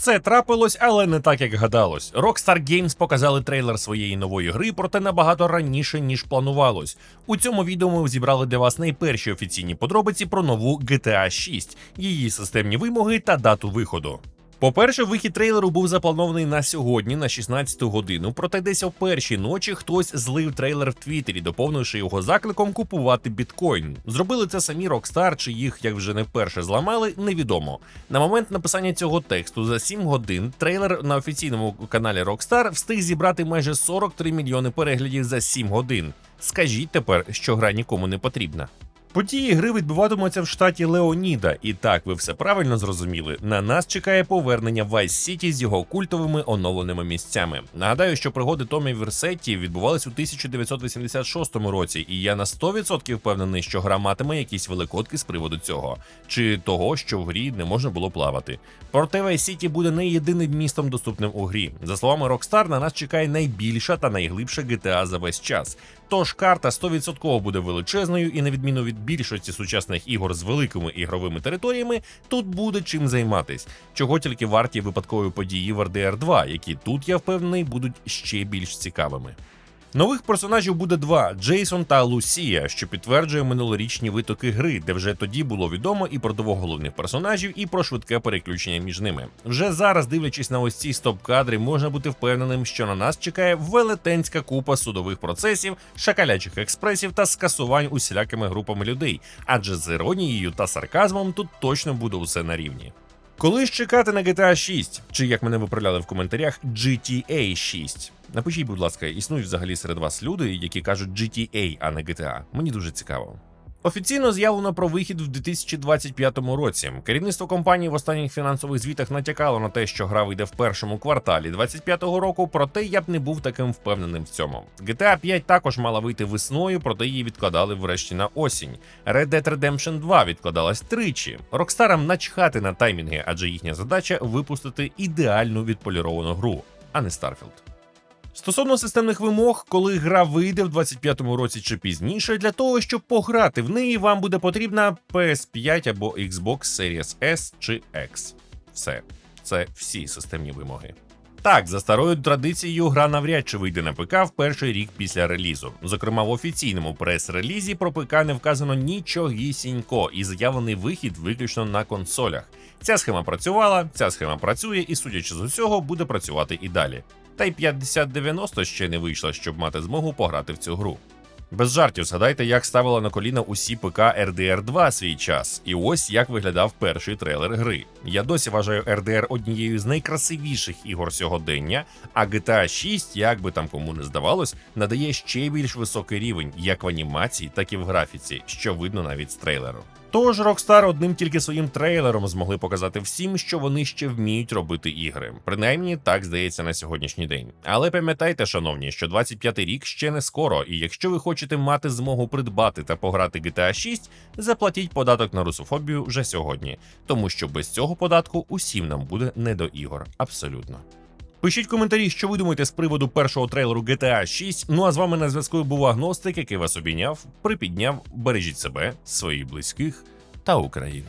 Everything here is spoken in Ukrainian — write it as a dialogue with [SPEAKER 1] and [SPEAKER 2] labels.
[SPEAKER 1] Це трапилось, але не так, як гадалось. Rockstar Games показали трейлер своєї нової гри, проте набагато раніше, ніж планувалось. У цьому відео ми зібрали для вас найперші офіційні подробиці про нову GTA 6, її системні вимоги та дату виходу. По-перше, вихід трейлеру був запланований на сьогодні, на 16 годину. Проте десь о першій ночі хтось злив трейлер в Твіттері, доповнивши його закликом купувати біткоін. Зробили це самі Rockstar, чи їх як вже не вперше зламали, невідомо. На момент написання цього тексту за 7 годин трейлер на офіційному каналі Rockstar встиг зібрати майже 43 мільйони переглядів за 7 годин. Скажіть тепер, що гра нікому не потрібна. Події гри відбуватимуться в штаті Леоніда, і так ви все правильно зрозуміли. На нас чекає повернення Vice City з його культовими оновленими місцями. Нагадаю, що пригоди Томі Версетті відбувались у 1986 році, і я на 100% впевнений, що гра матиме якісь великодки з приводу цього, чи того, що в грі не можна було плавати. Проте Vice City буде не єдиним містом доступним у грі. За словами Rockstar, на нас чекає найбільша та найглибша GTA за весь час. Тож карта 100% буде величезною, і на відміну від більшості сучасних ігор з великими ігровими територіями, тут буде чим займатись, чого тільки варті випадкові події в RDR 2, які тут я впевнений будуть ще більш цікавими. Нових персонажів буде два: Джейсон та Лусія, що підтверджує минулорічні витоки гри, де вже тоді було відомо і про двох головних персонажів, і про швидке переключення між ними. Вже зараз, дивлячись на ось ці стоп-кадри, можна бути впевненим, що на нас чекає велетенська купа судових процесів, шакалячих експресів та скасувань усілякими групами людей, адже з іронією та сарказмом тут точно буде усе на рівні. Коли ж чекати на GTA 6, чи як мене виправляли в коментарях, GTA 6? Напишіть, будь ласка, існують взагалі серед вас люди, які кажуть GTA, а не GTA. Мені дуже цікаво. Офіційно заявлено про вихід в 2025 році. Керівництво компанії в останніх фінансових звітах натякало на те, що гра вийде в першому кварталі 2025 року, проте я б не був таким впевненим в цьому. GTA 5 також мала вийти весною, проте її відкладали врешті на осінь. Red Dead Redemption 2 відкладалась тричі. Рокстарам начхати на таймінги, адже їхня задача випустити ідеальну відполіровану гру, а не Starfield. Стосовно системних вимог, коли гра вийде в 25-му році чи пізніше, для того, щоб пограти в неї, вам буде потрібна PS5 або Xbox Series S чи X. Все, це всі системні вимоги. Так, за старою традицією, гра навряд чи вийде на ПК в перший рік після релізу. Зокрема, в офіційному прес-релізі про ПК не вказано нічогісінько, і заявлений вихід виключно на консолях. Ця схема працювала, ця схема працює, і судячи з усього, буде працювати і далі. Та й 5090 ще не вийшла, щоб мати змогу пограти в цю гру. Без жартів, згадайте, як ставила на коліна усі ПК RDR 2 свій час, і ось як виглядав перший трейлер гри. Я досі вважаю RDR однією з найкрасивіших ігор сьогодення, а GTA 6, як би там кому не здавалось, надає ще більш високий рівень як в анімації, так і в графіці, що видно навіть з трейлеру. Тож Rockstar одним тільки своїм трейлером змогли показати всім, що вони ще вміють робити ігри. Принаймні так здається на сьогоднішній день. Але пам'ятайте, шановні, що 25-й рік ще не скоро, і якщо ви хочете мати змогу придбати та пограти GTA 6, заплатіть податок на русофобію вже сьогодні, тому що без цього податку усім нам буде не до ігор. Абсолютно. Пишіть коментарі, що ви думаєте з приводу першого трейлеру GTA 6. Ну а з вами на зв'язку був агностик, який вас обійняв, припідняв. Бережіть себе, своїх близьких та Україну.